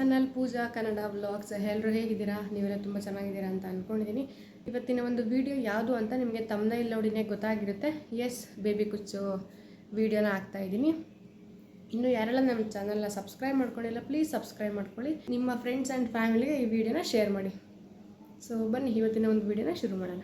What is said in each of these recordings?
Channel ಪೂಜಾ Kannada vlogs ಎಲ್ಲರೂ ಹೇಗಿದ್ದೀರಾ? ನೀವೆಲ್ಲ ತುಂಬ ಚೆನ್ನಾಗಿದ್ದೀರಾ ಅಂತ ಅಂದ್ಕೊಂಡಿದ್ದೀನಿ ಇವತ್ತಿನ ಒಂದು ವಿಡಿಯೋ ಯಾವುದು ಅಂತ ನಿಮಗೆ ತಮ್ಮನ ಇಲ್ಲ ನೋಡಿನೇ ಗೊತ್ತಾಗಿರುತ್ತೆ. ಎಸ್ ಬೇಬಿ ಕುಚ್ಚು ವೀಡಿಯೋನ ಹಾಕ್ತಾ ಇದ್ದೀನಿ. ಇನ್ನು ಯಾರೆಲ್ಲ ನಮ್ಮ ಚಾನಲ್ನ ಸಬ್ಸ್ಕ್ರೈಬ್ ಮಾಡ್ಕೊಂಡಿಲ್ಲ ಪ್ಲೀಸ್ ಸಬ್ಸ್ಕ್ರೈಬ್ ಮಾಡ್ಕೊಳ್ಳಿ. ನಿಮ್ಮ ಫ್ರೆಂಡ್ಸ್ ಆ್ಯಂಡ್ ಫ್ಯಾಮಿಲಿಗೆ ಈ ವಿಡಿಯೋನ ಶೇರ್ ಮಾಡಿ. ಸೊ ಬನ್ನಿ, ಇವತ್ತಿನ ಒಂದು ವಿಡಿಯೋನ ಶುರು ಮಾಡೋಣ.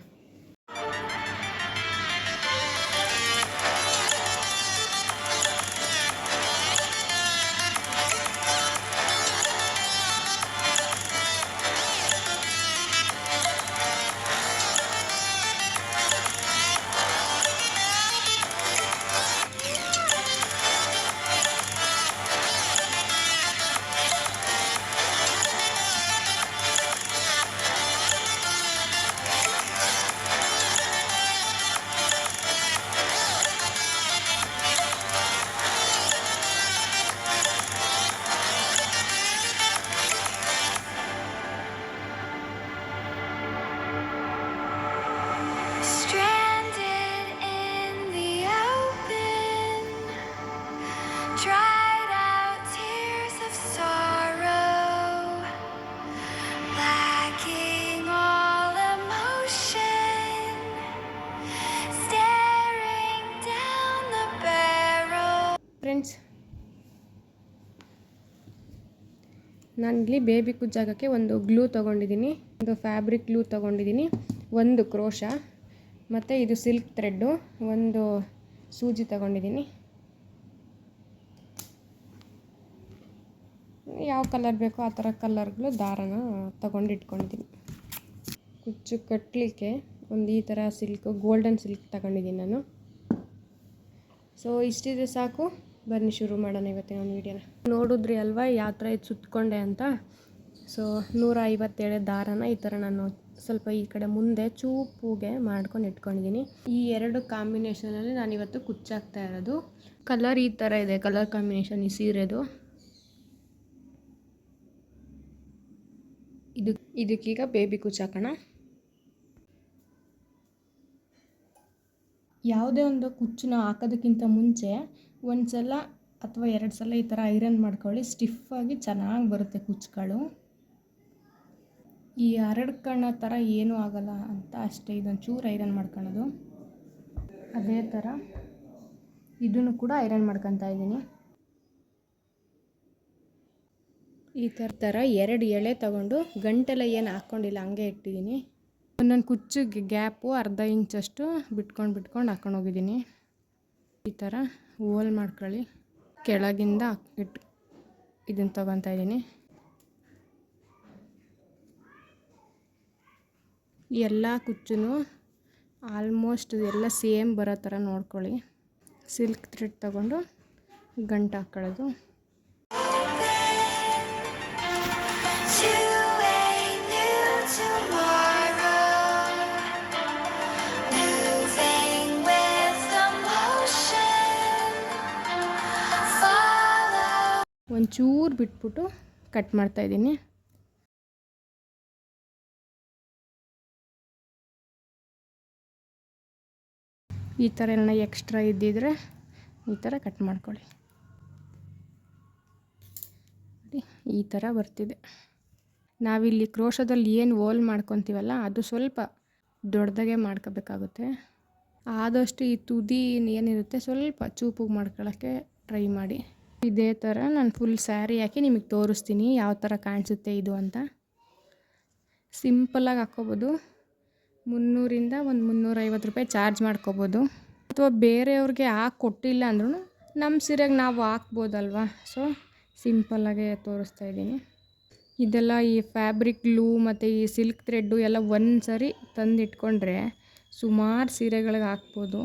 ನಾನಿಲ್ಲಿ ಬೇಬಿ ಕುಜ್ಜಾಗಕ್ಕೆ ಒಂದು ಗ್ಲೂ ತೊಗೊಂಡಿದ್ದೀನಿ ಒಂದು ಫ್ಯಾಬ್ರಿಕ್ ಗ್ಲೂ ತೊಗೊಂಡಿದ್ದೀನಿ ಒಂದು ಕ್ರೋಶ ಮತ್ತು ಇದು ಸಿಲ್ಕ್ ಥ್ರೆಡ್ಡು ಒಂದು ಸೂಜಿ ತಗೊಂಡಿದ್ದೀನಿ ಯಾವ ಕಲರ್ ಬೇಕೋ ಆ ಥರ ಕಲರ್ಗಳು ದಾರನ ತಗೊಂಡು ಇಟ್ಕೊಂಡಿದ್ದೀನಿ ಕುಚ್ಚು ಕಟ್ಟಲಿಕ್ಕೆ ಒಂದು ಈ ಥರ ಸಿಲ್ಕ್ ಗೋಲ್ಡನ್ ಸಿಲ್ಕ್ ತಗೊಂಡಿದ್ದೀನಿ ನಾನು. ಸೊ ಇಷ್ಟಿದೆ ಸಾಕು. ಬನ್ನಿ ಶುರು ಮಾಡೋಣ ಇವತ್ತಿನ ಒಂದು ವೀಡಿಯೋನ. ನೋಡಿದ್ರಿ ಅಲ್ವಾ? ಯಾವ ಥರ ಇದು ಸುತ್ತಕೊಂಡೆ ಅಂತ. ಸೊ ನೂರ ಐವತ್ತೇಳು ದಾರನ ಈ ಥರ ನಾನು ಸ್ವಲ್ಪ ಈ ಕಡೆ ಮುಂದೆ ಚೂಪುಗೆ ಮಾಡ್ಕೊಂಡು ಇಟ್ಕೊಂಡಿದ್ದೀನಿ. ಈ ಎರಡು ಕಾಂಬಿನೇಷನಲ್ಲಿ ನಾನು ಇವತ್ತು ಕುಚ್ಚಾಕ್ತಾ ಇರೋದು. ಕಲರ್ ಈ ಥರ ಇದೆ. ಕಲರ್ ಕಾಂಬಿನೇಷನ್ ಈ ಸೀರೆದು. ಇದು ಇದಕ್ಕೀಗ ಬೇಬಿ ಕುಚ್ಚಾಕೋಣ. ಯಾವುದೇ ಒಂದು ಕುಚ್ಚನ್ನ ಹಾಕೋದಕ್ಕಿಂತ ಮುಂಚೆ ಒಂದು ಸಲ ಅಥವಾ ಎರಡು ಸಲ ಈ ಥರ ಐರನ್ ಮಾಡ್ಕೊಳ್ಳಿ. ಸ್ಟಿಫಾಗಿ ಚೆನ್ನಾಗಿ ಬರುತ್ತೆ ಕುಚ್ಚುಗಳು. ಈ ಹರಡ್ಕಣ ಥರ ಏನೂ ಆಗಲ್ಲ ಅಂತ ಅಷ್ಟೇ ಇದೊಂದು ಚೂರು ಐರನ್ ಮಾಡ್ಕೊಳ್ಳೋದು. ಅದೇ ಥರ ಇದನ್ನು ಕೂಡ ಐರನ್ ಮಾಡ್ಕೊತಾ ಇದ್ದೀನಿ. ಈ ಥರ ಥರ ಎರಡು ಎಳೆ ತಗೊಂಡು ಗಂಟೆಲ್ಲ ಏನು ಹಾಕ್ಕೊಂಡಿಲ್ಲ, ಹಂಗೆ ಇಟ್ಟಿದ್ದೀನಿ. ಒಂದೊಂದು ಕುಚ್ಚಿಗೆ ಗ್ಯಾಪು ಅರ್ಧ ಇಂಚಷ್ಟು ಬಿಟ್ಕೊಂಡು ಬಿಟ್ಕೊಂಡು ಹಾಕೊಂಡು ಹೋಗಿದ್ದೀನಿ. ಈ ಥರ ಹೋಲ್ ಮಾಡ್ಕೊಳ್ಳಿ. ಕೆಳಗಿಂದ ಇಟ್ಟು ಇದನ್ನು ತೊಗೊತಾ ಇದ್ದೀನಿ. ಎಲ್ಲ ಕುಚ್ಚು ಆಲ್ಮೋಸ್ಟ್ ಎಲ್ಲ ಸೇಮ್ ಬರೋ ಥರ ನೋಡ್ಕೊಳ್ಳಿ. ಸಿಲ್ಕ್ ಥ್ರೆಡ್ ತಗೊಂಡು ಗಂಟು ಹಾಕ್ಕೊಳ್ಳೋದು ಒಂಚೂರು ಬಿಟ್ಬಿಟ್ಟು ಕಟ್ ಮಾಡ್ತಾಯಿದ್ದೀನಿ ಈ ಥರ ಏನಾರ ಎಕ್ಸ್ಟ್ರಾ ಇದ್ದಿದ್ರೆ ಈ ಥರ ಕಟ್ ಮಾಡ್ಕೊಳ್ಳಿ. ಈ ಥರ ಬರ್ತಿದೆ. ನಾವಿಲ್ಲಿ ಕ್ರೋಶದಲ್ಲಿ ಏನು ಓಲ್ ಮಾಡ್ಕೊತೀವಲ್ಲ, ಅದು ಸ್ವಲ್ಪ ದೊಡ್ಡದಾಗೆ ಮಾಡ್ಕೋಬೇಕಾಗುತ್ತೆ. ಆದಷ್ಟು ಈ ತುದಿ ಏನಿರುತ್ತೆ ಸ್ವಲ್ಪ ಚೂಪಿಗೆ ಮಾಡ್ಕೊಳ್ಳೋಕ್ಕೆ ಟ್ರೈ ಮಾಡಿ. ಇದೇ ಥರ ನಾನು ಫುಲ್ ಸ್ಯಾರಿ ಹಾಕಿ ನಿಮಗೆ ತೋರಿಸ್ತೀನಿ ಯಾವ ಥರ ಕಾಣಿಸುತ್ತೆ ಇದು ಅಂತ. ಸಿಂಪಲ್ಲಾಗಿ ಹಾಕ್ಕೋಬೋದು. ಮುನ್ನೂರಿಂದ ಒಂದು ಮುನ್ನೂರೈವತ್ತು ರೂಪಾಯಿ ಚಾರ್ಜ್ ಮಾಡ್ಕೋಬೋದು. ಅಥವಾ ಬೇರೆಯವ್ರಿಗೆ ಹಾಕಿ ಕೊಟ್ಟಿಲ್ಲ ಅಂದ್ರೂ ನಮ್ಮ ಸೀರೆಗೆ ನಾವು ಹಾಕ್ಬೋದಲ್ವ? ಸೊ ಸಿಂಪಲ್ಲಾಗೆ ತೋರಿಸ್ತಾ ಇದ್ದೀನಿ. ಇದೆಲ್ಲ ಈ ಫ್ಯಾಬ್ರಿಕ್ ಗ್ಲೂ ಮತ್ತು ಈ ಸಿಲ್ಕ್ ಥ್ರೆಡ್ಡು ಎಲ್ಲ ಒಂದು ಸರಿ ತಂದಿಟ್ಕೊಂಡ್ರೆ ಸುಮಾರು ಸೀರೆಗಳಿಗೆ ಹಾಕ್ಬೋದು.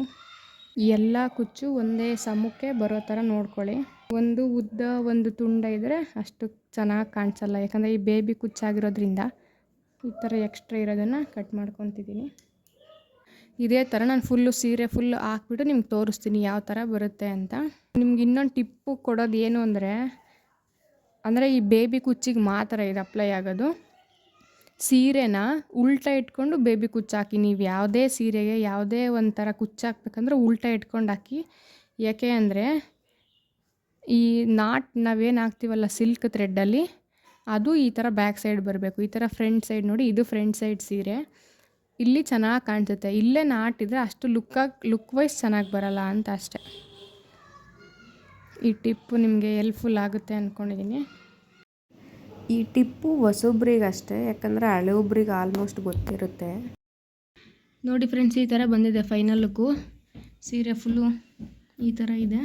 ಎಲ್ಲ ಕುಚ್ಚು ಒಂದೇ ಸಮಕ್ಕೆ ಬರೋ ಥರ ನೋಡ್ಕೊಳ್ಳಿ. ಒಂದು ಉದ್ದ, ಒಂದು ತುಂಡ ಇದ್ದರೆ ಅಷ್ಟು ಚೆನ್ನಾಗಿ ಕಾಣಿಸಲ್ಲ. ಯಾಕಂದರೆ ಈ ಬೇಬಿ ಕುಚ್ಚಾಗಿರೋದ್ರಿಂದ ಈ ಥರ ಎಕ್ಸ್ಟ್ರಾ ಇರೋದನ್ನು ಕಟ್ ಮಾಡ್ಕೊತಿದ್ದೀನಿ ಇದೇ ಥರ ನಾನು ಫುಲ್ಲು ಸೀರೆ ಫುಲ್ಲು ಹಾಕ್ಬಿಟ್ಟು ನಿಮ್ಗೆ ತೋರಿಸ್ತೀನಿ ಯಾವ ಥರ ಬರುತ್ತೆ ಅಂತ. ನಿಮ್ಗೆ ಇನ್ನೊಂದು ಟಿಪ್ಪು ಕೊಡೋದು ಏನು ಅಂದರೆ ಅಂದರೆ ಈ ಬೇಬಿ ಕುಚ್ಚಿಗೆ ಮಾತ್ರ ಇದು ಅಪ್ಲೈ ಆಗೋದು. ಸೀರೆನ ಉಲ್ಟಾ ಇಟ್ಕೊಂಡು ಬೇಬಿ ಕುಚ್ಚಾಕಿ ನೀವು ಯಾವುದೇ ಸೀರೆಗೆ ಯಾವುದೇ ಒಂಥರ ಕುಚ್ಚಾಕ್ಬೇಕಂದ್ರೆ ಉಲ್ಟಾ ಇಟ್ಕೊಂಡು ಹಾಕಿ. ಯಾಕೆ ಅಂದರೆ ಈ ನಾಟ್ ನಾವೇನು ಹಾಕ್ತೀವಲ್ಲ ಸಿಲ್ಕ್ ಥ್ರೆಡ್ಡಲ್ಲಿ ಅದು ಈ ಥರ ಬ್ಯಾಕ್ ಸೈಡ್ ಬರಬೇಕು. ಈ ಥರ ಫ್ರಂಟ್ ಸೈಡ್ ನೋಡಿ, ಇದು ಫ್ರಂಟ್ ಸೈಡ್ ಸೀರೆ. ಇಲ್ಲಿ ಚೆನ್ನಾಗಿ ಕಾಣಿಸುತ್ತೆ. ಇಲ್ಲೇ ನಾಟಿದ್ರೆ ಅಷ್ಟು ಲುಕ್ಕಾಗಿ ಲುಕ್ ವೈಸ್ ಚೆನ್ನಾಗಿ ಬರಲ್ಲ ಅಂತ ಅಷ್ಟೆ. ಈ ಟಿಪ್ಪು ನಿಮಗೆ ಹೆಲ್ಪ್ಫುಲ್ ಆಗುತ್ತೆ ಅಂದ್ಕೊಂಡಿದ್ದೀನಿ ಈ ಟಿಪ್ಪು ಹೊಸೊಬ್ರಿಗೆ ಅಷ್ಟೇ ಯಾಕಂದರೆ ಹಳೆಯೊಬ್ರಿಗೆ ಆಲ್ಮೋಸ್ಟ್ ಗೊತ್ತಿರುತ್ತೆ. ನೋಡಿ ಫ್ರೆಂಡ್ಸ್ ಈ ಥರ ಬಂದಿದೆ ಫೈನಲ್ ಲುಕ್ಕು ಸೀರೆ ಫುಲ್ಲು ಈ ಥರ ಇದೆ.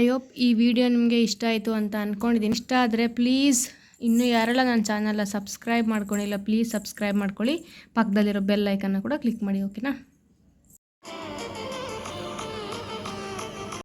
ಐ ಹೋಪ್ ಈ ವಿಡಿಯೋ ನಿಮಗೆ ಇಷ್ಟ ಆಯಿತು ಅಂತ ಅಂದ್ಕೊಂಡಿದ್ದೀನಿ ಇಷ್ಟ ಆದರೆ ಪ್ಲೀಸ್ ಇನ್ನೂ ಯಾರೆಲ್ಲ ನನ್ನ ಚಾನಲ್ನ ಸಬ್ಸ್ಕ್ರೈಬ್ ಮಾಡ್ಕೊಂಡಿಲ್ಲ ಪ್ಲೀಸ್ ಸಬ್ಸ್ಕ್ರೈಬ್ ಮಾಡ್ಕೊಳ್ಳಿ. ಪಕ್ಕದಲ್ಲಿರೋ ಬೆಲ್ ಐಕನ್ನ ಕೂಡ ಕ್ಲಿಕ್ ಮಾಡಿ ಓಕೆನಾ